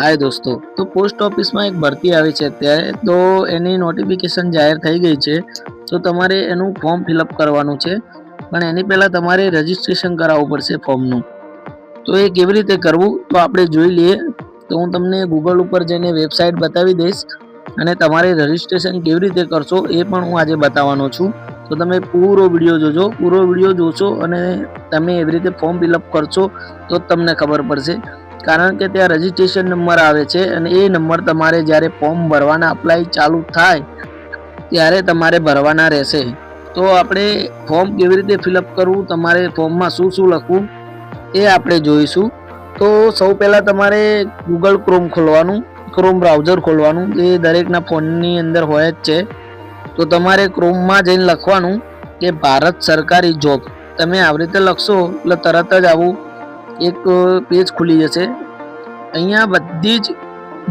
હાય દોસ્તો. તો પોસ્ટ ઓફિસમાં એક ભરતી આવી છે. અત્યારે તો એની નોટિફિકેશન જાહેર થઈ ગઈ છે. તો તમારે એનું ફોર્મ ફિલઅપ કરવાનું છે. પણ એની પહેલાં તમારે રજિસ્ટ્રેશન કરાવવું પડશે ફોર્મનું તો એ કેવી રીતે કરવું? તો આપણે જોઈ લઈએ. તો હું તમને ગૂગલ ઉપર જઈને વેબસાઇટ બતાવી દઈશ. અને તમારે રજિસ્ટ્રેશન કેવી રીતે કરશો એ પણ હું આજે બતાવવાનો છું. તો તમે પૂરો વીડિયો જોજો. પૂરો વીડિયો જોશો અને તમે એવી રીતે ફોર્મ ફિલઅપ કરશો તો જ તમને ખબર પડશે. કારણ કે ત્યાં રજિસ્ટ્રેશન નંબર આવે છે અને એ નંબર તમારે જ્યારે ફોર્મ ભરવાના અપ્લાય ચાલુ થાય, ત્યારે તમારે ભરવાના રહેશે. તો આપણે ફોર્મ કેવી રીતે ફિલઅપ કરવું, તમારે ફોર્મમાં શું શું લખવું, એ આપણે જોઈશું. તો સૌ પહેલાં તમારે ગૂગલ ક્રોમ ખોલવાનું ક્રોમ બ્રાઉઝર ખોલવાનું. એ દરેકના ફોનની અંદર હોય જ છે. તો તમારે ક્રોમમાં જઈને લખવાનું કે ભારત સરકારી જોબ તમે આવી રીતે લખશો એટલે તરત જ આવું એક પેજ ખુલી જશે. અહીંયા બધી જ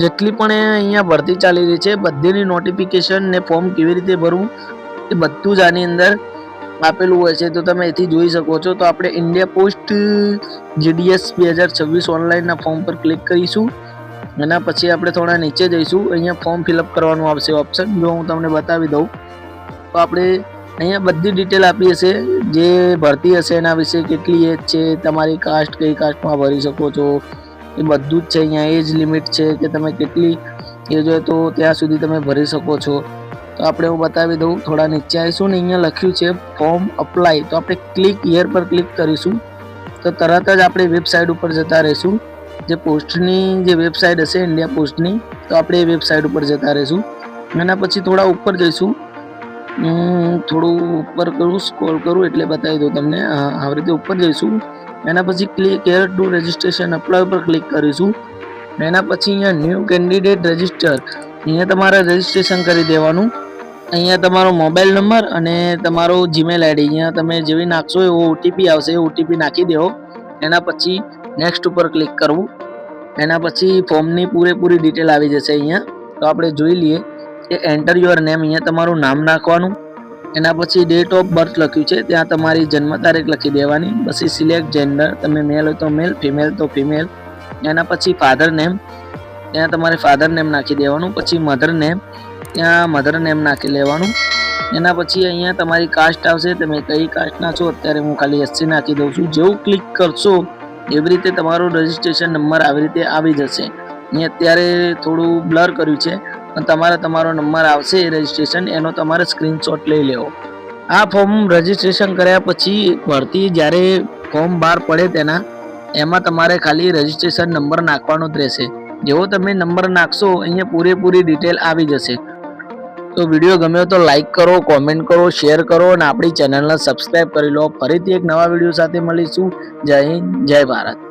જેટલી પણ અહીંયા ભરતી ચાલી રહી છે, બધીની નોટિફિકેશન ને ફોર્મ કેવી રીતે ભરવું એ બધું જ આની અંદર આપેલું હોય છે. તો તમે એથી જોઈ શકો છો. તો આપણે ઇન્ડિયા પોસ્ટ જીડીએસ બે હજાર છવ્વીસ ઓનલાઈનના ફોર્મ પર ક્લિક કરીશું. એના પછી આપણે થોડા નીચે જઈશું. અહીંયા ફોર્મ ફિલઅપ કરવાનું આવશે ઓપ્શન જો હું તમને બતાવી દઉં. તો આપણે અહીંયા બધી ડિટેલ આપી હશે. જે ભરતી હશે એના વિશે કેટલી એજ છે, તમારી કાસ્ટ કઈ કાસ્ટમાં ભરી શકો છો, એ બધું જ છે અહીંયા. એજ લિમિટ છે કે તમે કેટલી એજ હોય તો ત્યાં સુધી તમે ભરી શકો છો. તો આપણે હું બતાવી દઉં. થોડા નીચે આવીશું ને અહીંયા લખ્યું છે ફોર્મ અપ્લાય તો આપણે ક્લિક યર પર ક્લિક કરીશું. તો તરત જ આપણે વેબસાઇટ ઉપર જતા રહીશું. જે પોસ્ટની જે વેબસાઇટ હશે ઇન્ડિયા પોસ્ટની તો આપણે એ વેબસાઇટ ઉપર જતા રહીશું. એના પછી થોડા ઉપર જઈશું. થોડું ઉપર કરું સ્ક્રોલ કરું એટલે બતાવી દઉં તમને. આવી રીતે ઉપર જઈશું. એના પછી click here to registration apply ઉપર ક્લિક કરીશું. એના પછી અહીંયા ન્યૂ કેન્ડિડેટ રજિસ્ટર અહીંયા તમારે રજિસ્ટ્રેશન કરી દેવાનું. અહીંયા તમારો મોબાઈલ નંબર અને તમારો જીમેલ આઈડી અહીંયા તમે જેવી નાખશો એવો ઓટીપી આવશે, એ ઓટીપી નાખી દેવો. એના પછી નેક્સ્ટ ઉપર ક્લિક કરવું. એના પછી ફોર્મની પૂરેપૂરી ડિટેલ આવી જશે અહીંયા. તો આપણે જોઈ લઈએ. કે એન્ટર યોર નેમ અહીંયા તમારું નામ નાખવાનું. એના પછી ડેટ ઓફ બર્થ લખ્યું છે. ત્યાં તમારી જન્મ તારીખ લખી દેવાની. પછી સિલેક્ટ જેન્ડર તમે મેલ હોય તો મેલ ફિમેલ તો ફિમેલ એના પછી ફાધર નેમ ત્યાં તમારે ફાધર નેમ નાખી દેવાનું. પછી મધર નેમ ત્યાં મધર નેમ નાખી લેવાનું. એના પછી અહીંયા તમારી કાસ્ટ આવશે. તમે કઈ કાસ્ટના છો? અત્યારે હું ખાલી એસસી નાખી દઉં છું. જેવું ક્લિક કરશો, એવી રીતે તમારો રજિસ્ટ્રેશન નંબર આવી રીતે આવી જશે. મેં અત્યારે થોડું બ્લર કર્યું છે. તમારે તમારો નંબર આવશે રજિસ્ટ્રેશન એનો તમારે સ્ક્રીનશોટ લઈ લેવો. આ ફોર્મ રજિસ્ટ્રેશન કર્યા પછી ભરતી જ્યારે ફોર્મ બહાર પડે તેના, એમાં તમારે ખાલી રજિસ્ટ્રેશન નંબર નાખવાનો જ રહેશે. જેવો તમે નંબર નાખશો, અહીંયા પૂરેપૂરી ડિટેલ આવી જશે. તો વીડિયો ગમ્યો તો લાઈક કરો કોમેન્ટ કરો શેર કરો અને આપણી ચેનલને સબસ્ક્રાઈબ કરી લો. ફરીથી એક નવા વીડિયો સાથે મળીશું. જય હિન્દ, જય ભારત.